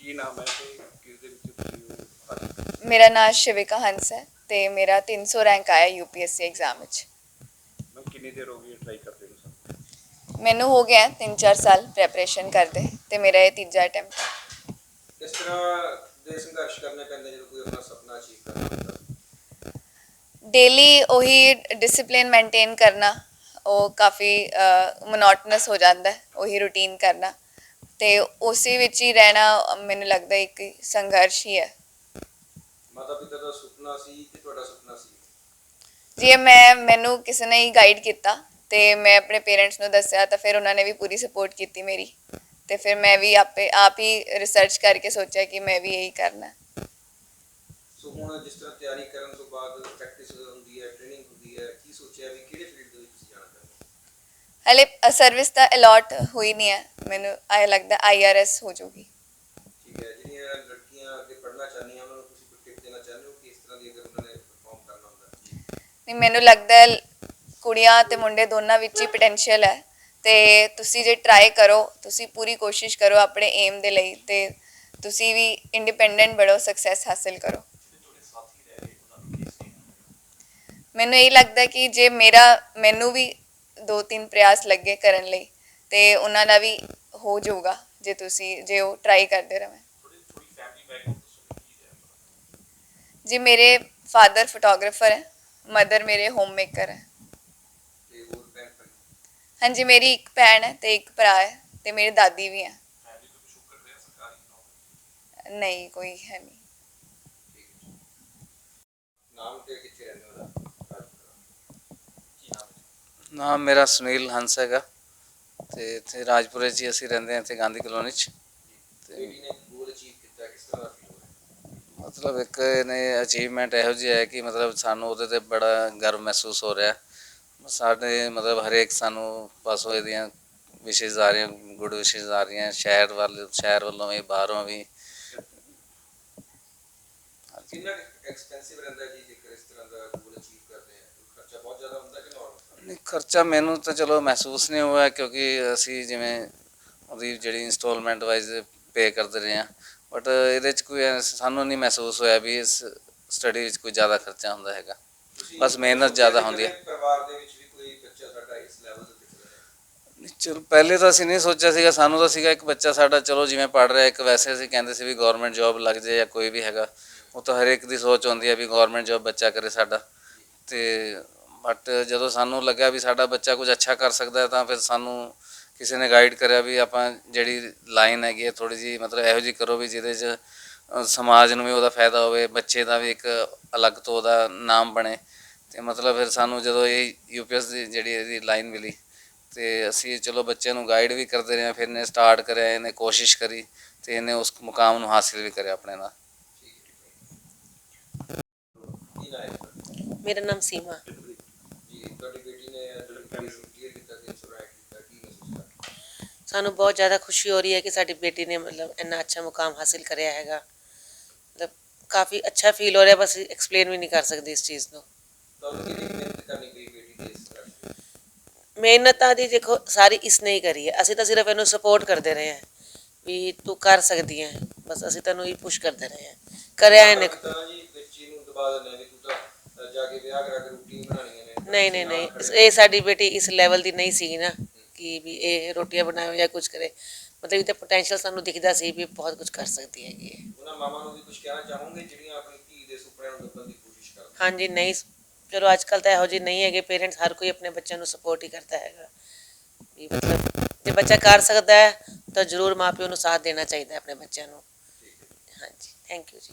ਕੀ ਨਾਮ ਹੈ ਤੇ ਕਿਸ ਦੇ ਵਿੱਚ ਤੁਸੀਂ ਪਾਰਟਿਸਿਪੇਟ ਮੇਰਾ ਨਾਮ ਸ਼ਿਵਿਕਾ ਹੰਸ ਹੈ ਤੇ ਮੇਰਾ 300 ਰੈਂਕ ਆਇਆ ਯੂਪੀਐਸਸੀ ਐਗਜ਼ਾਮ ਵਿੱਚ। ਮੈਂ ਕਿੰਨੀ ਦੇਰ ਹੋ ਗਈ ਟਰਾਈ ਕਰਦੇ ਨੂੰ ਸਰ? ਮੈਨੂੰ ਹੋ ਗਿਆ 3-4 ਸਾਲ ਪ੍ਰੈਪਰੇਸ਼ਨ ਕਰਦੇ ਤੇ ਮੇਰਾ ਇਹ ਤੀਜਾ ਅਟੈਂਪਟ ਹੈ। ਕਿਸ ਤਰ੍ਹਾਂ ਦੇ ਸੰਘਰਸ਼ ਕਰਨੇ ਪੈਂਦੇ ਜਦੋਂ ਕੋਈ ਆਪਣਾ ਸੁਪਨਾ ਅਚੀਵ ਕਰਨਾ ਹੁੰਦਾ ਡੇਲੀ ਉਹੀ ਡਿਸਪਲਿਨ ਮੇਨਟੇਨ ਕਰਨਾ ਉਹ ਕਾਫੀ ਮੋਨੋਟਨਸ ਹੋ ਜਾਂਦਾ ਹੈ ਉਹੀ ਰੂਟੀਨ ਕਰਨਾ। ਤੇ ਉਸੇ ਵਿੱਚ ਹੀ ਰਹਿਣਾ ਮੈਨੂੰ ਲੱਗਦਾ ਇੱਕ ਸੰਘਰਸ਼ ਹੀ ਹੈ। ਮਾਤਾ ਪਿਤਾ ਦਾ ਸੁਪਨਾ ਸੀ ਕਿ ਤੁਹਾਡਾ ਸੁਪਨਾ ਸੀ? ਜੇ ਮੈਂ ਮੈਨੂੰ ਕਿਸੇ ਨੇ ਹੀ ਗਾਈਡ ਕੀਤਾ ਤੇ ਮੈਂ ਆਪਣੇ ਪੇਰੈਂਟਸ ਨੂੰ ਦੱਸਿਆ ਤਾਂ ਫਿਰ ਉਹਨਾਂ ਨੇ ਵੀ ਪੂਰੀ ਸਪੋਰਟ ਕੀਤੀ ਮੇਰੀ ਤੇ ਫਿਰ ਮੈਂ ਵੀ ਆਪੇ ਆਪ ਹੀ ਰਿਸਰਚ ਕਰਕੇ ਸੋਚਿਆ ਕਿ ਮੈਂ ਵੀ ਇਹੀ ਕਰਨਾ ਹੈ। ਸੋ ਹੁਣ ਜਿਸ ਤਰ੍ਹਾਂ ਤਿਆਰੀ ਕਰਨ ਤੋਂ ਬਾਅਦ ਪ੍ਰੈਕਟਿਸ ਹੁੰਦੀ ਹੈ ਟ੍ਰੇਨਿੰਗ ਹੁੰਦੀ ਹੈ ਕੀ ਸੋਚਿਆ ਵੀ ਕਿਹੜੇ ਫੀਲਡ ਦੇ ਵਿੱਚ ਤੁਸੀਂ ਜਾਣਾ ਚਾਹੁੰਦੇ ਹੋ? ਹਲੇ ਸਰਵਿਸ ਤਾਂ ਅਲਾਟ ਹੋਈ ਨਹੀਂ ਹੈ। ਮੈਨੂੰ ਆਇਆ ਲੱਗਦਾ ਆਈਆਰਐਸ ਹੋ ਜਾਊਗੀ। ਠੀਕ ਹੈ ਜਿਹੜੀਆਂ ਲੜਕੀਆਂ ਅੱਗੇ ਪੜ੍ਹਨਾ ਚਾਹੁੰਦੀਆਂ ਉਹਨਾਂ ਨੂੰ ਤੁਸੀਂ ਕੋਈ ਟਿਪ ਦੇਣਾ ਚਾਹੁੰਦੇ ਹੋ ਕਿ ਇਸ ਤਰ੍ਹਾਂ ਦੀ ਅਗਰ ਉਹਨਾਂ ਨੇ ਪਰਫਾਰਮ ਕਰਨਾ ਹੁੰਦਾ ਨਹੀਂ ਮੈਨੂੰ ਲੱਗਦਾ ਹੈ ਕੁੜੀਆਂ ਤੇ ਮੁੰਡੇ ਦੋਨਾਂ ਵਿੱਚ ਹੀ ਪੋਟੈਂਸ਼ੀਅਲ ਹੈ ਤੇ ਤੁਸੀਂ ਜੇ ਟਰਾਈ ਕਰੋ ਤੁਸੀਂ ਪੂਰੀ ਕੋਸ਼ਿਸ਼ ਕਰੋ ਆਪਣੇ ਏਮ ਦੇ ਲਈ ਤੇ ਤੁਸੀਂ ਵੀ ਇੰਡੀਪੈਂਡੈਂਟ ਬਣੋ ਸਕਸੈਸ ਹਾਸਲ ਕਰੋ। ਮੈਨੂੰ ਇਹ ਲੱਗਦਾ ਕਿ ਜੇ ਮੇਰਾ ਮੈਨੂੰ ਵੀ ਦੋ ਤਿੰਨ ਪ੍ਰਯਾਸ ਲੱਗੇ ਕਰਨ ਲਈ ਤੇ ਉਹਨਾਂ ਦਾ ਵੀ ਹੋ ਜਾਊਗਾ ਜੇ ਤੁਸੀਂ, ਜੇ ਉਹ ਟਰਾਈ ਕਰਦੇ ਰਹੇ। ਜੀ, ਮੇਰੇ ਫਾਦਰ ਫੋਟੋਗ੍ਰਾਫਰ ਹੈ ਮਦਰ ਮੇਰੇ ਹੋਮ ਮੇਕਰ ਹੈ। ਹਾਂਜੀ, ਮੇਰੀ ਇੱਕ ਭੈਣ ਹੈ ਤੇ ਇੱਕ ਭਰਾ ਹੈ ਤੇ ਮੇਰੀ ਦਾਦੀ ਵੀ ਹੈ। ਨਹੀਂ, ਕੋਈ ਹੈ ਨਹੀਂ। ਨਾਮ ਮੇਰਾ ਸੁਨੀਲ ਹੰਸ ਹੈਗਾ। ਤੇ ਇੱਥੇ ਰਾਜਪੁਰੇ 'ਚ ਹੀ ਅਸੀਂ ਰਹਿੰਦੇ ਹਾਂ ਇੱਥੇ ਗਾਂਧੀ ਕਲੋਨੀ 'ਚ। ਬੇਟੀ ਨੇ ਗੋਲ ਅਚੀਵ ਕੀਤਾ ਕਿਸ ਤਰ੍ਹਾਂ ਦਾ ਫੀਲ ਹੋਇਆ? ਮਤਲਬ ਇੱਕ ਇਹਨੇ ਅਚੀਵਮੈਂਟ ਇਹੋ ਜਿਹੀ ਹੈ ਕਿ ਮਤਲਬ ਸਾਨੂੰ ਉਹਦੇ ਤੇ ਬੜਾ ਗਰਵ ਮਹਿਸੂਸ ਹੋ ਰਿਹਾ। ਸਾਡੇ ਮਤਲਬ ਹਰੇਕ ਸਾਨੂੰ ਬਸ ਉਹ ਇਹਦੀਆਂ ਵਿਸ਼ੇਸ਼ ਆ ਰਹੀਆਂ ਗੁੱਡ ਵਿਸ਼ੇਸ਼ ਆ ਰਹੀਆਂ ਸ਼ਹਿਰ ਵੱਲ ਸ਼ਹਿਰ ਵੱਲੋਂ ਵੀ ਬਾਹਰੋਂ ਵੀ। ਕਿੰਨਾ ਐਕਸਪੈਂਸਿਵ ਰਹਿੰਦਾ ਜੀ ਇਸ ਤਰ੍ਹਾਂ ਦਾ ਗੋਲ ਅਚੀਵ ਕਰਦੇ ਆ ਖਰਚਾ ਬਹੁਤ ਜ਼ਿਆਦਾ ਹੁੰਦਾ ਕਿ ਨਾਰਮਲ ਨਹੀਂ ਖਰਚਾ ਮੈਨੂੰ ਤਾਂ ਚਲੋ ਮਹਿਸੂਸ ਨਹੀਂ ਹੋਇਆ ਕਿਉਂਕਿ ਅਸੀਂ ਜਿਵੇਂ ਉਹਦੀ ਜਿਹੜੀ ਇਨਸਟਾਲਮੈਂਟ ਵਾਈਜ਼ ਪੇ ਕਰਦੇ ਰਹੇ ਹਾਂ। ਬਟ ਇਹਦੇ 'ਚ ਕੋਈ ਸਾਨੂੰ ਨਹੀਂ ਮਹਿਸੂਸ ਹੋਇਆ ਵੀ ਇਸ ਸਟੱਡੀ ਵਿੱਚ ਕੋਈ ਜ਼ਿਆਦਾ ਖਰਚਾ ਹੁੰਦਾ ਹੈਗਾ। ਬਸ ਮਿਹਨਤ ਜ਼ਿਆਦਾ ਹੁੰਦੀ ਹੈ। ਪਰਿਵਾਰ ਦੇ ਵਿੱਚ ਵੀ ਕੋਈ ਬੱਚਾ ਸਾਡਾ ਇਸ ਲੈਵਲ ਤੇ ਚਲੋ ਪਹਿਲੇ ਤਾਂ ਅਸੀਂ ਨਹੀਂ ਸੋਚਿਆ ਸੀਗਾ ਸਾਨੂੰ ਤਾਂ ਸੀਗਾ ਇੱਕ ਬੱਚਾ ਸਾਡਾ ਚਲੋ ਜਿਵੇਂ ਪੜ ਰਿਹਾ ਇੱਕ ਵੈਸੇ ਅਸੀਂ ਕਹਿੰਦੇ ਸੀ ਵੀ ਗਵਰਨਮੈਂਟ ਜੌਬ ਲੱਗ ਜਾਏ ਜਾਂ ਕੋਈ ਵੀ ਹੈਗਾ। ਉਹ ਤਾਂ ਹਰੇਕ ਦੀ ਸੋਚ ਹੁੰਦੀ ਹੈ ਵੀ ਗਵਰਨਮੈਂਟ ਜੌਬ ਬੱਚਾ ਕਰੇ ਸਾਡਾ। ਤੇ ਬਟ ਜਦੋਂ ਸਾਨੂੰ ਲੱਗਿਆ ਵੀ ਸਾਡਾ ਬੱਚਾ ਕੁਝ ਅੱਛਾ ਕਰ ਸਕਦਾ ਹੈ ਤਾਂ ਫਿਰ ਸਾਨੂੰ ਕਿਸੇ ਨੇ ਗਾਈਡ ਕਰਿਆ ਵੀ ਆਪਾਂ ਜਿਹੜੀ ਲਾਈਨ ਹੈਗੀ ਹੈ ਥੋੜੀ ਜੀ ਮਤਲਬ ਇਹੋ ਜੀ ਕਰੋ ਵੀ ਜਿਹਦੇ 'ਚ ਅ, ਸਮਾਜ ਨੂੰ ਵੀ ਉਹਦਾ ਫਾਇਦਾ ਹੋਵੇ ਬੱਚੇ ਦਾ ਵੀ ਇੱਕ ਅਲੱਗ ਤੋਂ ਉਹਦਾ ਨਾਮ ਬਣੇ। ਤੇ ਮਤਲਬ ਫਿਰ ਸਾਨੂੰ ਜਦੋਂ ਇਹ ਯੂਪੀਐਸ ਦੀ ਜਿਹੜੀ ਇਹਦੀ ਲਾਈਨ ਮਿਲੀ ਤੇ ਅਸੀਂ ਚਲੋ ਬੱਚਿਆਂ ਨੂੰ ਗਾਈਡ ਵੀ ਕਰਦੇ ਰਹੇ ਫਿਰ ਇਹਨੇ ਸਟਾਰਟ ਕਰਿਆ ਇਹਨੇ ਕੋਸ਼ਿਸ਼ ਕਰੀ ਤੇ ਇਹਨੇ ਉਸ ਮੁਕਾਮ ਨੂੰ ਹਾਸਿਲ ਵੀ ਕਰਿਆ ਆਪਣੇ ਨਾਲ। ਮੇਰਾ ਨਾਮ ਸੀਮਾ। ਸਾਨੂੰ ਬਹੁਤ ਜ਼ਿਆਦਾ ਖੁਸ਼ੀ ਹੋ ਰਹੀ ਹੈ ਕਿ ਸਾਡੀ ਬੇਟੀ ਨੇ ਮਤਲਬ ਇੰਨਾ ਅੱਛਾ ਮੁਕਾਮ ਹਾਸਿਲ ਕਰਿਆ ਹੈਗਾ ਮਤਲਬ ਕਾਫੀ ਅੱਛਾ ਫੀਲ ਹੋ ਰਿਹਾ ਬਸ ਐਕਸਪਲੇਨ ਵੀ ਨਹੀਂ ਕਰ ਸਕਦੀ ਇਸ ਚੀਜ਼ ਨੂੰ ਤੁਹਾਨੂੰ ਕਿੰਨੀ ਕੁ ਮਿਹਨਤ ਕਰਨੀ ਪਈ ਬੇਟੀ ਦੇ ਇਸ ਤਰ੍ਹਾਂ ਮਿਹਨਤ ਤਾਂ ਦੀ ਦੇਖੋ ਸਾਰੀ ਇਸ ਨੇ ਹੀ ਕਰੀ ਹੈ ਅਸੀਂ ਤਾਂ ਸਿਰਫ ਇਹਨੂੰ ਸਪੋਰਟ ਕਰਦੇ ਰਹੇ ਹਾਂ ਵੀ ਤੂੰ ਕਰ ਸਕਦੀ ਹੈ ਬਸ ਅਸੀਂ ਤੈਨੂੰ ਹੀ ਪੁਸ਼ ਕਰਦੇ ਰਹੇ ਹਾਂ ਕਰਿਆ ਇਹਨੇ ਤਾਂ ਜੀ ਬੱਚੀ ਨੂੰ ਦਬਾ ਦਿੰਦੇ ਆ ਵੀ ਤੂੰ ਤਾਂ ਅ, ਜਾ ਕੇ ਵਿਆਹ ਕਰਾ ਕੇ ਰੂਟੀਨ ਬਣਾਉਣੀਆਂ ਨੇ ਨਹੀਂ ਨਹੀਂ ਨਹੀਂ। ਇਸ- ਇਹ ਸਾਡੀ ਬੇਟੀ ਇਸ ਲੈਵਲ ਦੀ ਨਹੀਂ ਸੀ ਨਾ ਕਿ ਵੀ ਇਹ ਰੋਟੀਆਂ ਬਣਾਵੇ ਜਾਂ ਕੁਝ ਕਰੇ। ਮਤਲਬ ਇਹ ਤਾਂ ਪੋਟੈਂਸ਼ੀਅਲ ਸਾਨੂੰ ਦਿਖਦਾ ਸੀ ਵੀ ਬਹੁਤ ਕੁਝ ਕਰ ਸਕਦੀ ਹੈਗੀ ਹੈ। ਉਹਨਾਂ ਮਾਵਾਂ ਨੂੰ ਵੀ ਕੁਝ ਕਹਿਣਾ ਚਾਹੋਗੇ ਜਿਹੜੀਆਂ ਆਪਣੀ ਧੀ ਦੇ ਸੁਪਨਿਆਂ ਨੂੰ ਦੱਬਣ ਦੀ ਕੋਸ਼ਿਸ਼ ਕਰਦੇ ਹਾਂਜੀ ਨਹੀਂ। ਚਲੋ ਅੱਜ ਕੱਲ ਤਾਂ ਇਹੋ ਜਿਹੇ ਨਹੀਂ ਹੈਗੇ। ਪੇਰੈਂਟਸ ਹਰ ਕੋਈ ਆਪਣੇ ਬੱਚਿਆਂ ਨੂੰ ਸਪੋਰਟ ਹੀ ਕਰਦਾ ਹੈਗਾ। ਵੀ ਮਤਲਬ ਜੇ ਬੱਚਾ ਕਰ ਸਕਦਾ ਹੈ ਤਾਂ ਜ਼ਰੂਰ ਮਾਪਿਓ ਨੂੰ ਸਾਥ ਦੇਣਾ ਚਾਹੀਦਾ ਹੈ ਆਪਣੇ ਬੱਚਿਆਂ ਨੂੰ। ਹਾਂਜੀ। ਥੈਂਕ ਯੂ ਜੀ।